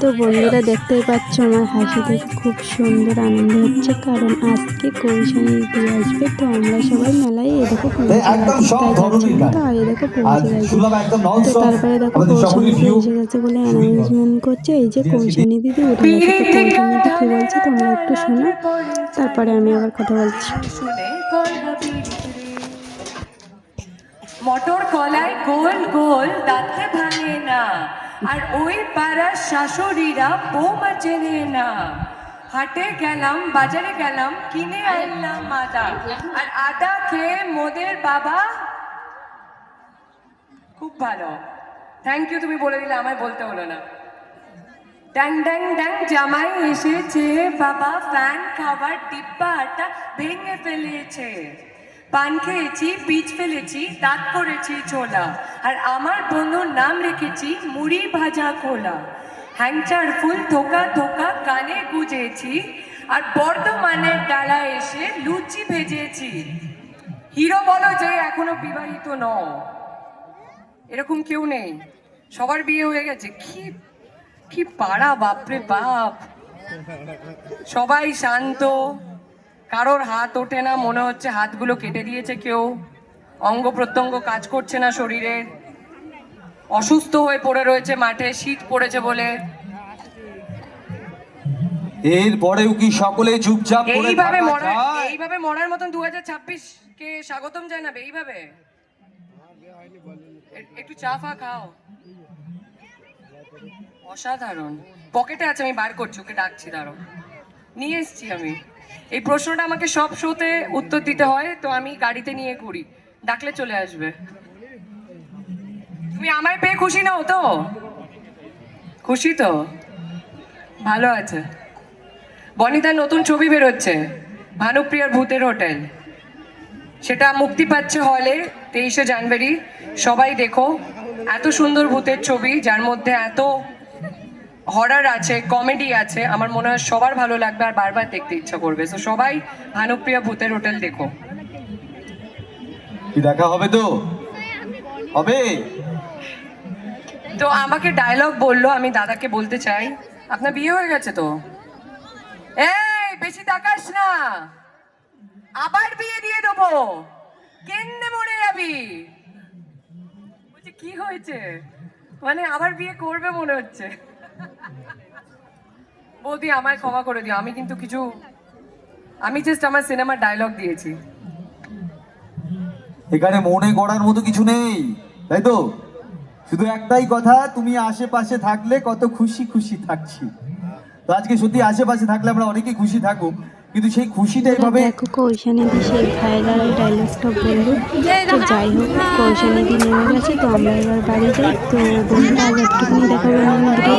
তো বন্ধুরা দেখতেই পাচ্ছ আমার হাসি দেখে খুব সুন্দর আনন্দ হচ্ছে কারণ আজকে কৌশানি দিয়ে আসবে তো আমরা সবাই মেলায় এ দেখো পৌঁছে গান। তো দেখো পৌঁছে তারপরে দেখো কৌশানি এসে গেছে বলে অ্যানাউন্সমেন্ট করছে এই যে কৌশানি দিদি উঠে গেছে কৌশানি দিদি কি বলছে তোমরা একটু শোনো। তারপরে আমি আবার কথা বলছি। মটর কলাই গোল গোল, দাঁতে ভাঙে না। আর ওই পাড়ার শাশুড়িরা বৌমা চেনে না। হাটে গেলাম, বাজারে গেলাম, কিনে আনলাম আদা। আর আদা খেয়ে মোদের বাবা খুব ভালো। থ্যাংক ইউ তুমি বলে দিলে, আমায় বলতে হলো না। ড্যাং ড্যাং ড্যাং, জামাই এসেছে। বাবা ফ্যান খাবার ডিব্বাটা ভেঙে ফেলেছে। পান খেয়েছি, বীজ ফেলেছি, দাঁত করেছি, ছোলা। আর আমার বন্ধুর নাম রেখেছি, মুড়ি ভাজা খোলা। হ্যাংচার ফুল থোকা থোকা কানে গুজেছি, আর বর্ধমানের ডালা এসে লুচি ভেজেছি। হিরো বলো যে এখনও বিবাহিত ন এরকম কেউ নেই। সবার বিয়ে হয়ে গেছে। কি কি পাড়া, বাপরে বাপ। সবাই শান্ত। কারোর হাত ওঠে না মনে হচ্ছে হাতগুলো কেটে দিয়েছে কেউ। অঙ্গ প্রত্যঙ্গ কাজ করছে না শরীরের অসুস্থ হয়ে পড়ে রয়েছে মাঠে শীত পড়েছে বলে। এর পরেও কি সকলে চুপচাপ করে এইভাবে মরার এইভাবে মরার মতন দু হাজার ছাব্বিশ কে স্বাগতম জানাবে এইভাবে? একটু চা ফা খাও। অসাধারণ। পকেটে আছে আমি বার করছি ওকে ডাকছি দাঁড়ো নিয়ে এসছি আমি। এই প্রশ্নটা আমাকে সব শোতে উত্তর দিতে হয়, তো আমি গাড়িতে নিয়ে ঘুরি। ডাকলে চলে আসবে। তুমি আমায় পেয়ে খুশি নাও তো? খুশি তো? ভালো আছে। বনিতার নতুন ছবি বেরোচ্ছে, ভানুপ্রিয়ার ভূতের হোটেল। সেটা মুক্তি পাচ্ছে হলে, তেইশে জানুয়ারি। সবাই দেখো, এত সুন্দর ভূতের ছবি, যার মধ্যে এত হরার আছে কমেডি আছে আমার মনে হয় সবার ভালো লাগবে আর বারবার দেখতে ইচ্ছা করবে। তো সবাই ভানুপ্রিয়া ভূতের হোটেল দেখো। কি দেখা হবে তো? হবে? তো আমাকে ডায়লগ বলল আমি দাদাকে বলতে চাই। আপনার বিয়ে হয়ে গেছে তো? এই বেশি তাকাস না। আবার বিয়ে দিয়ে দেবো। কেন্নে মরে যাবি? বলছি কি হয়েছে? মানে আবার বিয়ে করবে মনে হচ্ছে। বৌদি, আমায় ক্ষমা করে দিও, আমি কিন্তু কিছু আমি জাস্ট আমার সিনেমার ডায়লগ দিয়েছি। এখানে মনে করার মতো কিছু নেই, তাই তো? শুধু একটাই কথা, তুমি আশেপাশে থাকলে কত খুশি খুশি থাকছি। তো আজকে সত্যি আশেপাশে থাকলে আমরা অনেকেই খুশি থাকব কিন্তু সেই খুশিটা এইভাবে দেখো কৌশানি দি সেই ভাইরাল ডায়লগটা বলল। তো যাই হোক কৌশানি দি নেমে গেছে তো আমরা এবার বাড়ি যাই। তো বন্ধুরা আগে একটুখানি দেখাবো ভিডিও